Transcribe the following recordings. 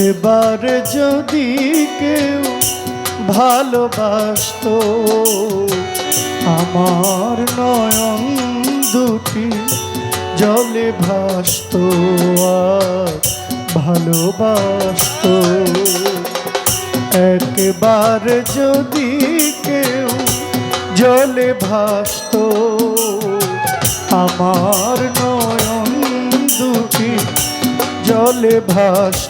একবার যদি কেউ ভালোবাসত, আমার নয়ন দুটি জলে ভাসত আর ভালোবাসত। একবার যদি কেউ জলে ভাসত, আমার নয়ন দুটি জলে ভাসত।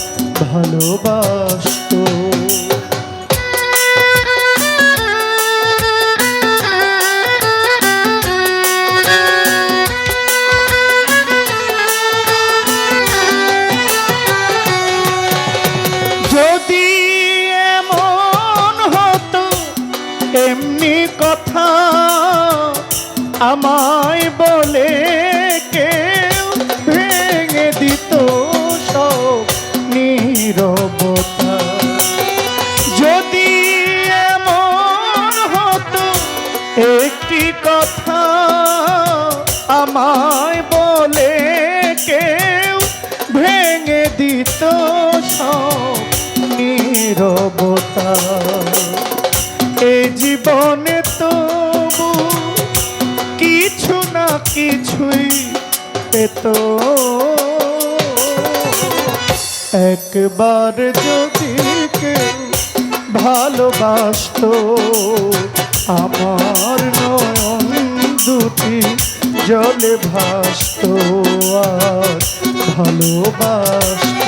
ভালোবাসত। যদি এমন হতো এমনি কথা আমায় বলে একটি কথা আমায় বলে কেউ ভেঙে দিত সব নীরবতা। এ জীবনে তবু কিছু না কিছুই পেত। একবার যদি কেউ ভালোবাসত আমার নয়ন দুটি জলে ভাসত আর ভালোবাসত।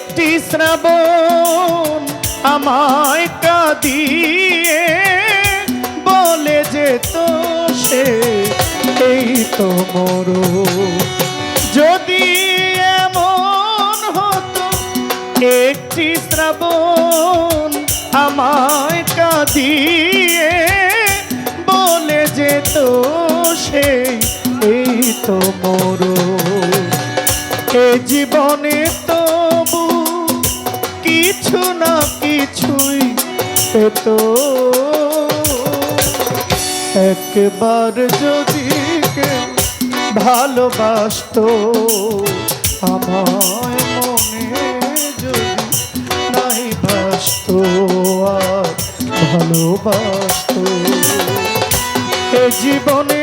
একটি শ্রাবণ আমায় কাঁদিয়ে বলে যেত সে, এই তো মরো। যদি এমন হতো, একটি শ্রাবণ আমায় কাঁদিয়ে বলে যেত সেই এই তো মরো। এ জীবনে তবু কিছু না কিছুই পেত। একবার যদি ভালোবাসত, আমায় মনে যদি নাই বাসত, আর ভালোবাসত। এ জীবনে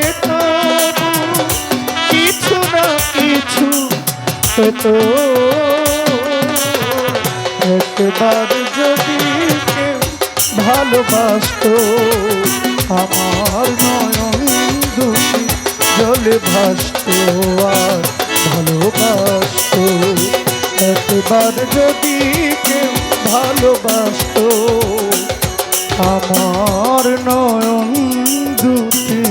কিছু না কিছু পেত। একবার যদি ভালোবাসত। আমার নয়ন দুটি জলে ভাসত আর ভালোবাসত। একবার যদি কেউ ভালোবাসত, আমার নয়ন দুটি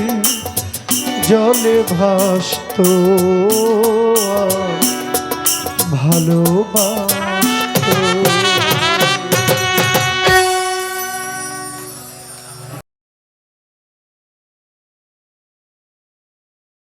জলে ভাসত। আর ভালোবাসত।